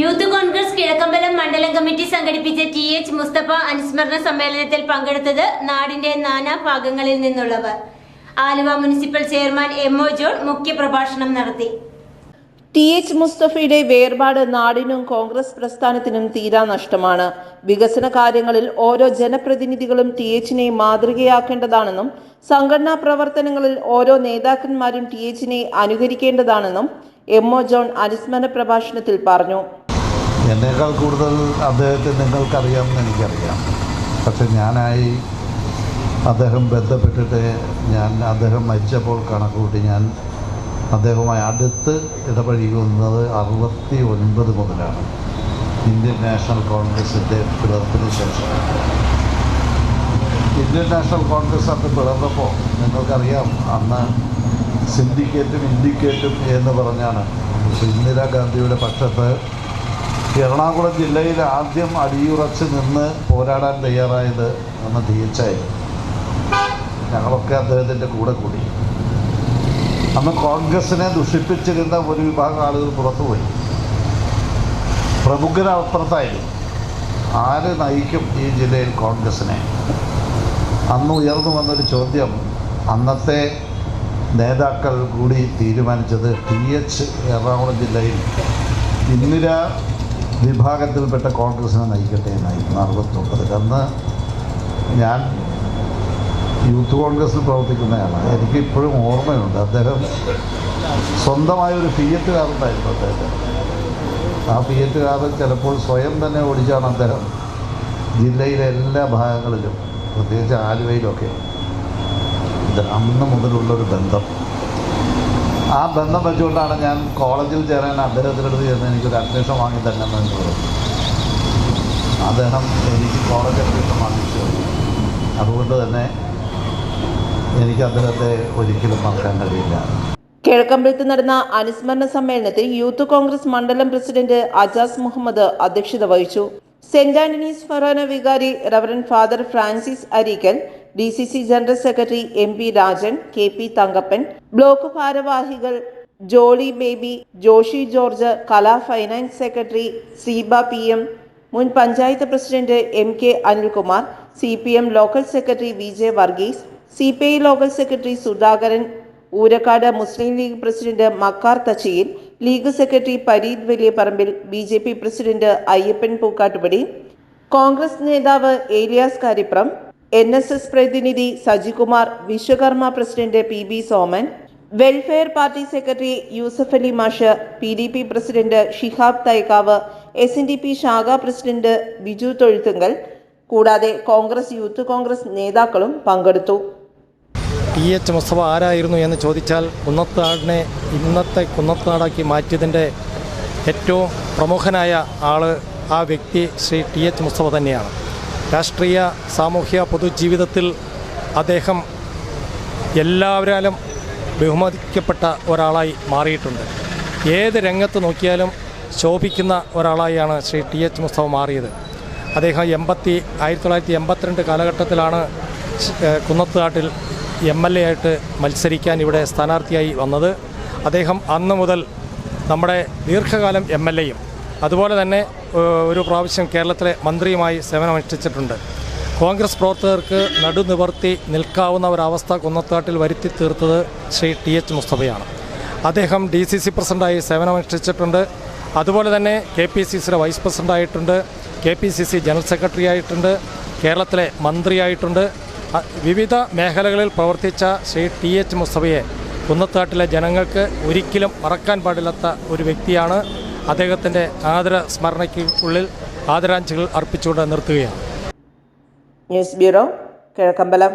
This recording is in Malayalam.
യൂത്ത് കോൺഗ്രസ് കിഴക്കമ്പലം മണ്ഡലം കമ്മിറ്റി സംഘടിപ്പിച്ച ടി എച്ച് മുസ്തഫ അനുസ്മരണ സമ്മേളനത്തിൽ പങ്കെടുത്തത് നാടിന്റെ നാനാ ഭാഗങ്ങളിൽ നിന്നുള്ളവർ. Aluva municipal chairman M O John മുഖ്യപ്രഭാഷണം നടത്തി. ടി എച്ച് മുസ്തഫയുടെ വേർപാട് നാടിനും കോൺഗ്രസ് പ്രസ്ഥാനത്തിനും തീരാ നഷ്ടമാണ്. വികസന കാര്യങ്ങളിൽ ഓരോ ജനപ്രതിനിധികളും ടി എച്ചിനെ മാതൃകയാക്കേണ്ടതാണെന്നും സംഘടനാ പ്രവർത്തനങ്ങളിൽ ഓരോ നേതാക്കന്മാരും ടി എച്ചിനെ അനുകരിക്കേണ്ടതാണെന്നും എം ഒ ജോൺ അനുസ്മരണ പ്രഭാഷണത്തിൽ പറഞ്ഞു. എന്നേക്കാൾ കൂടുതൽ അദ്ദേഹത്തെ നിങ്ങൾക്കറിയാമെന്ന് എനിക്കറിയാം. പക്ഷെ ഞാനായി അദ്ദേഹം ബന്ധപ്പെട്ടിട്ട് ഞാൻ അദ്ദേഹം മരിച്ചപ്പോൾ കണക്കുകൂട്ടി ഞാൻ അദ്ദേഹവുമായി അടുത്ത് ഇടപഴകുന്നത് അറുപത്തി ഒൻപത് മുതലാണ്. ഇന്ത്യൻ നാഷണൽ കോൺഗ്രസിന്റെ പിളർപ്പിന് ശേഷം. ഇന്ത്യൻ നാഷണൽ കോൺഗ്രസ് അന്ന് പിളർന്നപ്പോൾ നിങ്ങൾക്കറിയാം അന്ന് സിൻഡിക്കേറ്റും ഇൻഡിക്കേറ്റും എന്ന് പറഞ്ഞാണ്. ഇന്ദിരാഗാന്ധിയുടെ പക്ഷത്ത് എറണാകുളം ജില്ലയിൽ ആദ്യം അടിയുറച്ച് നിന്ന് പോരാടാൻ തയ്യാറായത് അന്ന് തീർച്ചയായും ഞങ്ങളൊക്കെ അദ്ദേഹത്തിന്റെ കൂടെ കൂടി. അന്ന് കോൺഗ്രസിനെ ദുഷിപ്പിച്ചിരുന്ന ഒരു വിഭാഗം ആളുകൾ പുറത്തുപോയി. പ്രമുഖർ അപ്പുറത്തായിരുന്നു ആര് നയിക്കും ഈ ജില്ലയിൽ കോൺഗ്രസിനെ? അന്ന് ഉയർന്നു വന്നൊരു ചോദ്യം അന്നത്തെ നേതാക്കൾ കൂടി തീരുമാനിച്ചത് ടി എച്ച് എറണാകുളം ജില്ലയിൽ ഇന്ദിര വിഭാഗത്തിൽപ്പെട്ട കോൺഗ്രസിനെ നയിക്കട്ടെ എന്നായിരുന്നു അറുപത്തൊമ്പത്. അന്ന് ഞാൻ യൂത്ത് കോൺഗ്രസിൽ പ്രവർത്തിക്കുന്നയാളാണ്. എനിക്ക് ഇപ്പോഴും ഓർമ്മയുണ്ട്. അദ്ദേഹം സ്വന്തമായ ഒരു ഫിയറ്റ് അദ്ദേഹം. ആ ഫിയറ്റ് ചിലപ്പോൾ സ്വയം തന്നെ ഓടിച്ചാണ് അദ്ദേഹം ജില്ലയിലെ എല്ലാ ഭാഗങ്ങളിലും പ്രത്യേകിച്ച് ആലുവയിലൊക്കെ. അന്ന് മുതലുള്ളൊരു ബന്ധം. ആ ബന്ധം വെച്ചുകൊണ്ടാണ് ഞാൻ കോളേജിൽ ചേരാൻ അദ്ദേഹത്തിനടുത്ത് ചേർന്ന് എനിക്കൊരു അഡ്മിഷൻ വാങ്ങി തരണം എന്ന് പറഞ്ഞു അദ്ദേഹം എനിക്ക് കോളേജ് അഡ്മിഷൻ വാങ്ങിച്ചു. അതുകൊണ്ട് തന്നെ എനിക്ക് അദ്ദേഹത്തെ ഒരിക്കലും മറക്കാൻ കഴിയില്ല. കിഴക്കമ്പലത്ത് നടന്ന അനുസ്മരണ സമ്മേളനത്തിൽ യൂത്ത് കോൺഗ്രസ് മണ്ഡലം പ്രസിഡന്റ് അജാസ് മുഹമ്മദ് അധ്യക്ഷത വഹിച്ചു. സെന്റ് ആന്റണീസ് ഫൊറോന വികാരി reverend father Francis Areekal D C C general secretary M P Rajan K P Thankappan block ഭാരവാഹികൾ Jolly Baby Joshy George Kala finance secretary Seeba P M മുൻ panchayat president M K Anilkumar C P M local secretary V J Varghese C P I local secretary Sudhakaran Oorakkad Muslim League president Makkar Thachiyil League secretary Pareed Valiyaparambil B J P president Ayyappan Pookkattupady Congress നേതാവ് Elias Karipram N S S പ്രതിനിധി Sajikumar Vishwakarma president P B Soman Welfare Party secretary Yusuf Ali Mash P D P president Shihab Thaikkavu S N D P ശാഖ പ്രസിഡന്റ് ബിജു തൊഴുത്തുങ്കൽ കൂടാതെ കോൺഗ്രസ് യൂത്ത് കോൺഗ്രസ് നേതാക്കളും പങ്കെടുത്തു. ടി എച്ച് മുസ്തഫ ആരായിരുന്നു എന്ന് ചോദിച്ചാൽ കുന്നത്താടിനെ ഇന്നത്തെ കുന്നത്താടാക്കി മാറ്റിയതിന്റെ ഏറ്റവും പ്രമുഖനായ ആൾ ആ വ്യക്തി ശ്രീ ടി എച്ച് മുസ്തഫ തന്നെയാണ്. രാഷ്ട്രീയ സാമൂഹ്യ പൊതുജീവിതത്തിൽ അദ്ദേഹം എല്ലാവരാലും ബഹുമതിക്കപ്പെട്ട ഒരാളായി മാറിയിട്ടുണ്ട്. ഏത് രംഗത്ത് നോക്കിയാലും ശോഭിക്കുന്ന ഒരാളായാണ് ശ്രീ ടി എച്ച് മുസ്തഫ മാറിയത്. അദ്ദേഹം എൺപത്തി ആയിരത്തി തൊള്ളായിരത്തി എൺപത്തിരണ്ട് കാലഘട്ടത്തിലാണ് കുന്നത്താട്ടിൽ എം എൽ എ ആയിട്ട് മത്സരിക്കാൻ ഇവിടെ സ്ഥാനാർത്ഥിയായി വന്നത്. അദ്ദേഹം അന്ന് മുതൽ നമ്മുടെ ദീർഘകാലം എം എൽ എയും അതുപോലെ തന്നെ ഒരു പ്രാവശ്യം കേരളത്തിലെ മന്ത്രിയുമായി സേവനമനുഷ്ഠിച്ചിട്ടുണ്ട്. കോൺഗ്രസ് പ്രവർത്തകർക്ക് നടുനിവർത്തി നിൽക്കാവുന്ന ഒരവസ്ഥ കുന്നത്താട്ടിൽ വരുത്തി തീർത്തത് ശ്രീ ടി എച്ച് മുസ്തഫയാണ്. അദ്ദേഹം ഡി സി സി പ്രസിഡന്റായി സേവനമനുഷ്ഠിച്ചിട്ടുണ്ട്. അതുപോലെ തന്നെ കെ പി സി സിയുടെ vice പ്രസിഡന്റായിട്ടുണ്ട് K P C C general secretary ആയിട്ടുണ്ട് കേരളത്തിലെ മന്ത്രിയായിട്ടുണ്ട്. വിവിധ മേഖലകളിൽ പ്രവർത്തിച്ച ശ്രീ ടി എച്ച് മുസ്തഫയെ കുന്നത്താട്ടിലെ ജനങ്ങൾക്ക് ഒരിക്കലും മറക്കാൻ പാടില്ലാത്ത ഒരു വ്യക്തിയാണ്. അദ്ദേഹത്തിന്റെ ആദര സ്മരണയ്ക്ക് ഉള്ളിൽ ആദരാഞ്ജലികൾ അർപ്പിച്ചുകൊണ്ട് നിർത്തുകയാണ്. News bureau Kizhakkambalam.